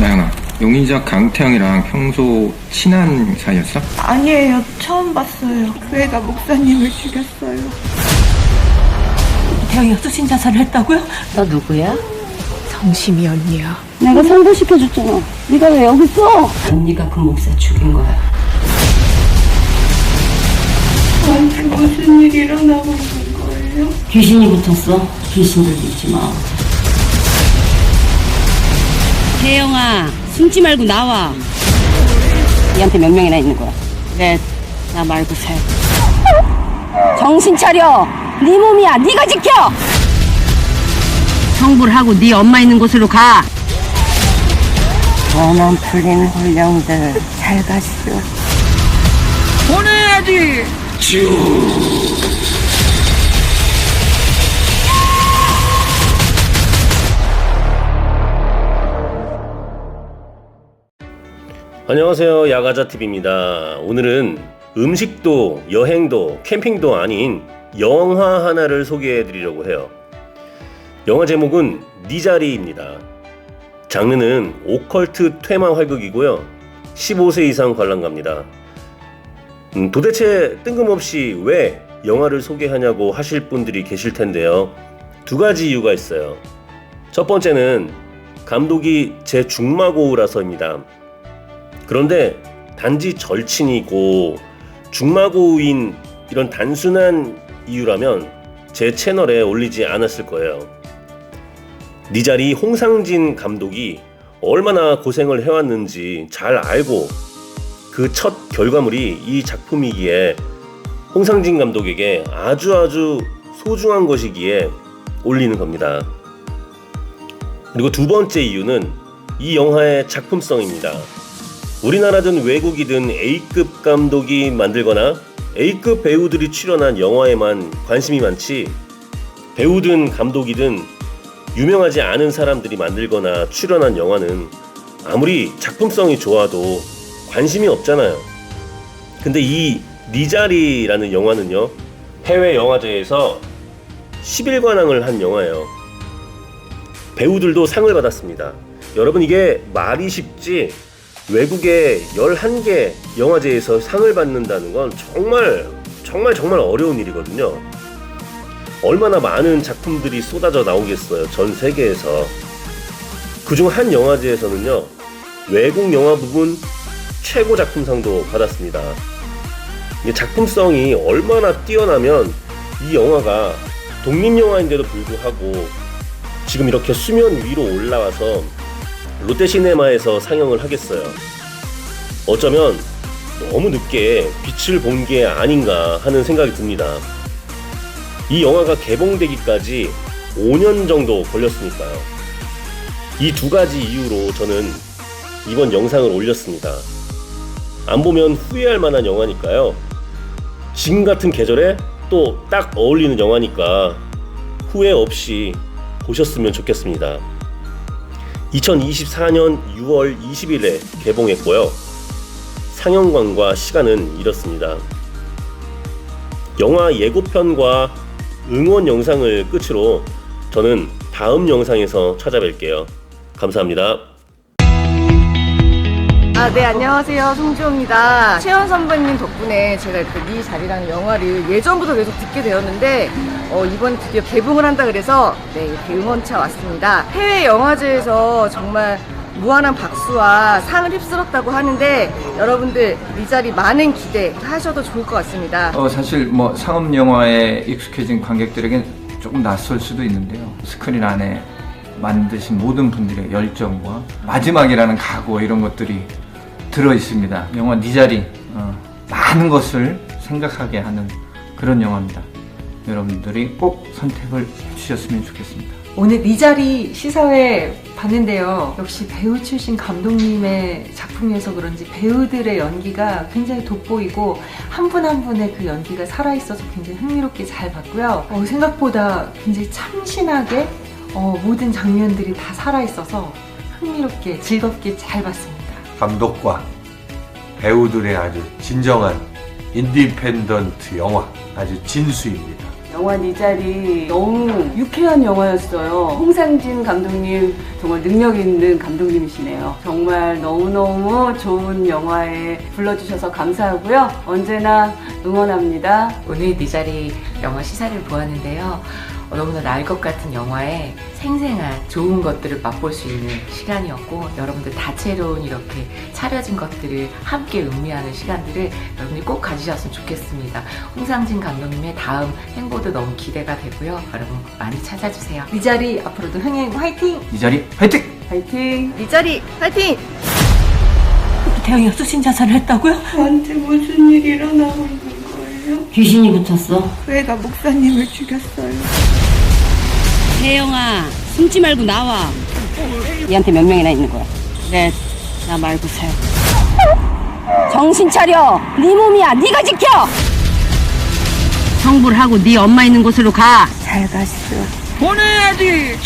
나영아, 용의자 강태영이랑 평소 친한 사이였어? 아니에요. 처음 봤어요. 교회가 목사님을 죽였어요. 태영이가 수신 자살을 했다고요? 너 누구야? 성심이 언니야. 내가 상도시켜줬잖아. 네가 왜 여기 있어? 언니가 그 목사 죽인 거야. 저한테 무슨 일이 일어나고 있는 거예요? 귀신이 붙었어. 귀신들 믿지 마. 태영아, 숨지 말고 나와. 얘한테 몇 명이나 있는 거야? 넷. 나 말고 셋. 정신 차려. 네 몸이야. 네가 지켜. 청부를 하고 네 엄마 있는 곳으로 가. 원한 풀린 훈령들 잘 갔어. 보내야지. 안녕하세요. 야가자TV입니다. 오늘은 음식도 여행도 캠핑도 아닌 영화 하나를 소개해 드리려고 해요. 영화 제목은 네 자리입니다. 장르는 오컬트 퇴마 활극이고요. 15세 이상 관람갑니다. 음, 도대체 뜬금없이 왜 영화를 소개하냐고 하실 분들이 계실 텐데요. 두 가지 이유가 있어요. 첫 번째는 감독이 제 중마고우라서입니다. 그런데 단지 절친이고 중마고우인 이런 단순한 이유라면 제 채널에 올리지 않았을 거예요. 네 자리 홍상진 감독이 얼마나 고생을 해왔는지 잘 알고 그 첫 결과물이 이 작품이기에 홍상진 감독에게 아주 아주 소중한 것이기에 올리는 겁니다. 그리고 두 번째 이유는 이 영화의 작품성입니다. 우리나라든 외국이든 A급 감독이 만들거나 A급 배우들이 출연한 영화에만 관심이 많지 배우든 감독이든 유명하지 않은 사람들이 만들거나 출연한 영화는 아무리 작품성이 좋아도 관심이 없잖아요. 근데 이 니자리라는 영화는요 해외 영화제에서 11관왕을 한 영화예요. 배우들도 상을 받았습니다. 여러분 이게 말이 쉽지 외국의 11개 영화제에서 상을 받는다는 건 정말 정말 정말 어려운 일이거든요. 얼마나 많은 작품들이 쏟아져 나오겠어요. 전 세계에서. 그중 한 영화제에서는요. 외국 영화 부분 최고 작품상도 받았습니다. 작품성이 얼마나 뛰어나면 이 영화가 독립영화인데도 불구하고 지금 이렇게 수면 위로 올라와서 롯데시네마에서 상영을 하겠어요. 어쩌면 너무 늦게 빛을 본 게 아닌가 하는 생각이 듭니다. 이 영화가 개봉되기까지 5년 정도 걸렸으니까요. 이 두 가지 이유로 저는 이번 영상을 올렸습니다. 안 보면 후회할 만한 영화니까요. 지금 같은 계절에 또 딱 어울리는 영화니까 후회 없이 보셨으면 좋겠습니다. 2024년 6월 20일에 개봉했고요. 상영관과 시간은 이렇습니다. 영화 예고편과 응원 영상을 끝으로 저는 다음 영상에서 찾아뵐게요. 감사합니다. 아, 네, 안녕하세요. 송지호입니다. 최연 선배님 덕분에 제가 그네 자리라는 영화를 예전부터 계속 듣게 되었는데, 어, 이번에 드디어 개봉을 한다 그래서, 네, 이렇게 응원차 왔습니다. 해외 영화제에서 정말 무한한 박수와 상을 휩쓸었다고 하는데, 여러분들 이 자리 많은 기대 하셔도 좋을 것 같습니다. 어, 사실 뭐 상업 영화에 익숙해진 관객들에겐 조금 낯설 수도 있는데요. 스크린 안에 만드신 모든 분들의 열정과 마지막이라는 각오 이런 것들이 들어 있습니다. 영화 네 자리 어, 많은 것을 생각하게 하는 그런 영화입니다. 여러분들이 꼭 선택을 해주셨으면 좋겠습니다. 오늘 네 자리 시사회 봤는데요. 역시 배우 출신 감독님의 작품이어서 그런지 배우들의 연기가 굉장히 돋보이고 한 분 한 분의 그 연기가 살아있어서 굉장히 흥미롭게 잘 봤고요. 어, 생각보다 굉장히 참신하게 어, 모든 장면들이 다 살아있어서 흥미롭게 즐겁게 잘 봤습니다. 감독과 배우들의 아주 진정한 인디펜던트 영화 아주 진수입니다. 영화 네 자리 너무 유쾌한 영화였어요. 홍상진 감독님 정말 능력 있는 감독님이시네요. 정말 너무너무 좋은 영화에 불러주셔서 감사하고요. 언제나 응원합니다. 오늘 네 자리 영화 시사를 보았는데요. 어, 너무나 나을 것 같은 영화에 생생한 좋은 것들을 맛볼 수 있는 시간이었고 여러분들 다채로운 이렇게 차려진 것들을 함께 음미하는 시간들을 여러분이 꼭 가지셨으면 좋겠습니다. 홍상진 감독님의 다음 행보도 너무 기대가 되고요. 여러분 많이 찾아주세요. 네 자리 앞으로도 흥행 화이팅! 이 자리 화이팅! 파이팅! 네 자리 파이팅! 태영이가 수신 자살을 했다고요? 저한테 무슨 일이 일어나고 있는 거예요? 귀신이 붙었어. 그 애가 목사님을 죽였어요. 태영아, 숨지 말고 나와. 얘한테 몇 명이나 있는 거야? 넷, 나 말고 셋. 정신 차려. 네 몸이야. 네가 지켜. 성불하고 네 엄마 있는 곳으로 가. 잘 갔어. 보내야지!